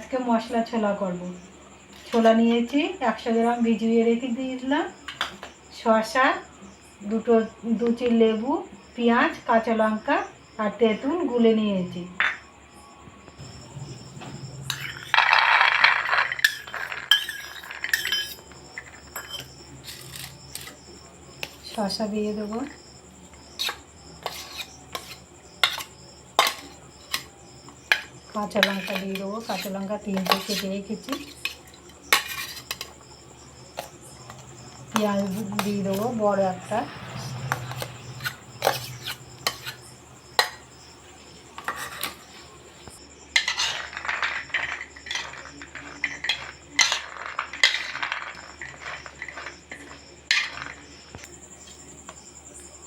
আজকে মশলা ছোলা করব। ছোলা নিয়েছি, একশো গ্রাম ভিজিয়ে রেখে দিয়েছিলাম শসা, দুটো দুটি লেবু, পেঁয়াজ, কাঁচা লঙ্কা আর তেঁতুল গুলে নিয়েছি। শসা দিয়ে দেবো। কাঁচা লঙ্কা দিয়ে দেবো, কাঁচা লঙ্কা তিনটে কেটে রেখেছি। পেঁয়াজ দিয়ে দেবো, বড় একটা।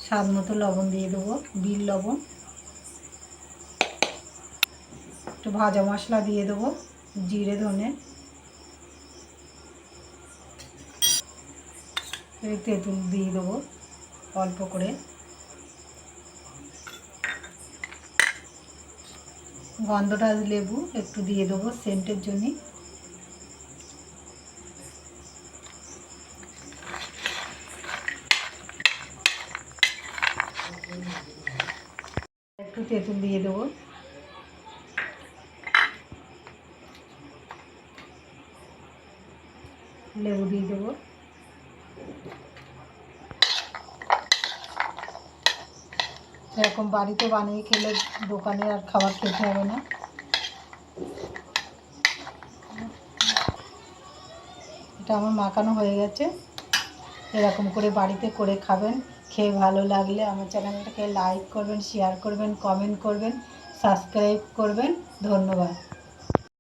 স্বাদ মতো লবণ দিয়ে দেবো বিল লবণ। একটু ভাজা মশলা দিয়ে দেবো, জিরে ধনে। তেঁতুল দিয়ে দেবো অল্প করে। গন্ধটা লেবু একটু দিয়ে দেবো সেন্টের জন্যে। একটু তেঁতুল দিয়ে দেবো। লেবু দিয়ে দেবো। এরকম বাড়িতে বানিয়ে খেলে দোকানে আর খাবার খেতে হবে না। এটা আমার মাখানো হয়ে গেছে। এরকম করে বাড়িতে করে খাবেন। খেয়ে ভালো লাগলে আমার চ্যানেলটাকে লাইক করবেন, শেয়ার করবেন, কমেন্ট করবেন, সাবস্ক্রাইব করবেন। ধন্যবাদ।